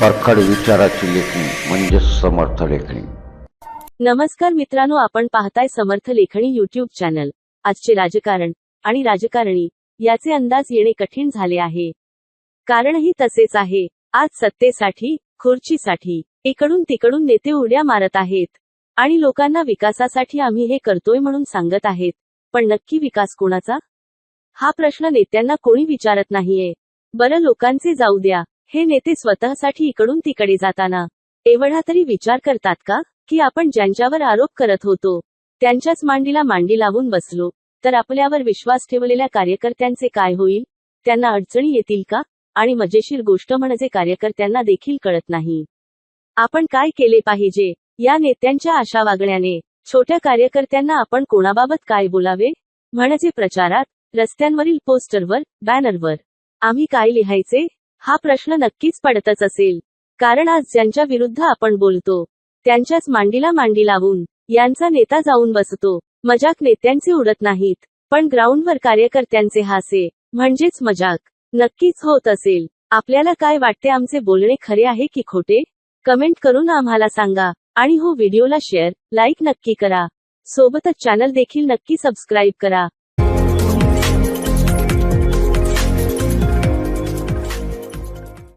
परखड विचाराची लेखणी म्हणजे समर्थ लेखणी. नमस्कार मित्रांनो आपण पाहताय समर्थ लेखणी युट्यूब चॅनल आजचे राजकारण आणि राजकारणी याचे अंदाज येणे कठीण झाले आहे. कारणही तसेच आहे. आज सत्तेसाठी खुर्चीसाठी इकडून तिकडून नेते उड्या मारत आहेत. आणि लोकांना विकासासाठी आम्ही हे करतोय म्हणून सांगत आहेत. पण नक्की विकास कोणाचा? हा प्रश्न नेत्यांना कोणी विचारत नाहीये. बरं लोकांचे जाऊ द्या. हे नेते स्वतःसाठी इकडून तिकडे जाताना एवढा तरी विचार करतात का की आपण ज्यांच्यावर आरोप करत होतो त्यांच्याच मांडीला मांडी लावून बसलो तर आपल्यावर विश्वास ठेवलेल्या कार्यकर्त्यांचे काय होईल? त्यांना अडचणी येतील का? आणि मजेशीर गोष्ट म्हणजे कार्यकर्त्यांना देखील कळत नाही. आपण काय केले पाहिजे? या नेत्यांच्या आशा वागण्याने छोट्या कार्यकर्त्यांना आपण कोणाबाबत काय बोलावे? म्हणजे प्रचारात रस्त्यांवरील पोस्टरवर बॅनरवर आम्ही काय लिहायचे? हा प्रश्न नक्कीच पडतच असेल. कारण आज ज्यांच्या विरुद्ध आपण बोलतो त्यांच्याच मांडीला मांडी लावून यांचा नेता जाऊन बसतो. मजाक नेत्यांचे उडत नाहीत पण ग्राउंडवर कार्यकर्त्यांचे हासे म्हणजेच मजाक नक्कीच होत असेल. आपल्याला काय वाटते आमचे बोलणे खरे आहे की खोटे? कमेंट करून आम्हाला सांगा. आणि हो व्हिडिओला शेअर लाईक नक्की करा. सोबतच चॅनल देखील नक्की सबस्क्राईब करा.